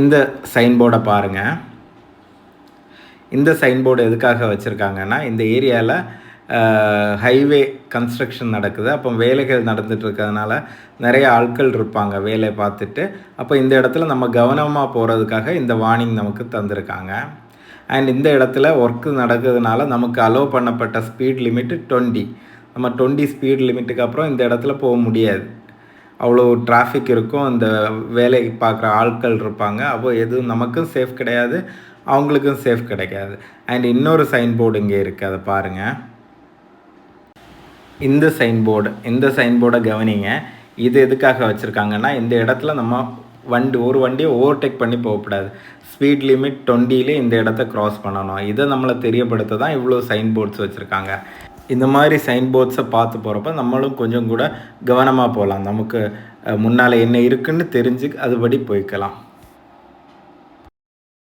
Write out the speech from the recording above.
இந்த சைன் போர்டை பாருங்கள் இந்த சைன் போர்டு எதுக்காக வச்சுருக்காங்கன்னா இந்த ஏரியாவில் ஹைவே கன்ஸ்ட்ரக்ஷன் நடக்குது. அப்போ வேலைகள் நடந்துட்டு இருக்கிறதுனால நிறைய ஆட்கள் இருப்பாங்க வேலையை பார்த்துட்டு. அப்போ இந்த இடத்துல நம்ம கவனமாக போகிறதுக்காக இந்த வார்னிங் நமக்கு தந்திருக்காங்க. அண்ட் இந்த இடத்துல ஒர்க்கு நடக்கிறதுனால நமக்கு அலோவ் பண்ணப்பட்ட ஸ்பீட் லிமிட்டு டுவெண்ட்டி நம்ம டுவெண்ட்டி ஸ்பீட் லிமிட்டுக்கு அப்புறம் இந்த இடத்துல போக முடியாது. அவ்வளோ டிராஃபிக் இருக்கும். அந்த வேலை பார்க்குற ஆட்கள் இருப்பாங்க. அப்போ எதுவும் நமக்கும் சேஃப் கிடையாது. அவங்களுக்கும் சேஃப் கிடைக்காது. அண்ட் இன்னொரு சைன் போர்டு இங்கே இருக்குது அதை பாருங்கள் இந்த சைன் போர்டு இந்த சைன் போர்டை கவனிங்க. இது எதுக்காக வச்சுருக்காங்கன்னா இந்த இடத்துல நம்ம வண்டி ஒரு வண்டியை ஓவர்டேக் பண்ணி போகக்கூடாது. ஸ்பீட் லிமிட் டுவெண்ட்டிலே இந்த இடத்த க்ராஸ் பண்ணணும். இதை நம்மளை தெரியப்படுத்த தான் இவ்வளோ சைன் போர்ட்ஸ் வச்சுருக்காங்க. இந்த மாதிரி சைன் போர்ட்ஸை பார்த்து போகிறப்ப நம்மளும் கொஞ்சம் கூட கவனமாக போகலாம் நமக்கு முன்னால் என்ன இருக்குன்னு தெரிஞ்சு அதுபடி போய்க்கலாம்.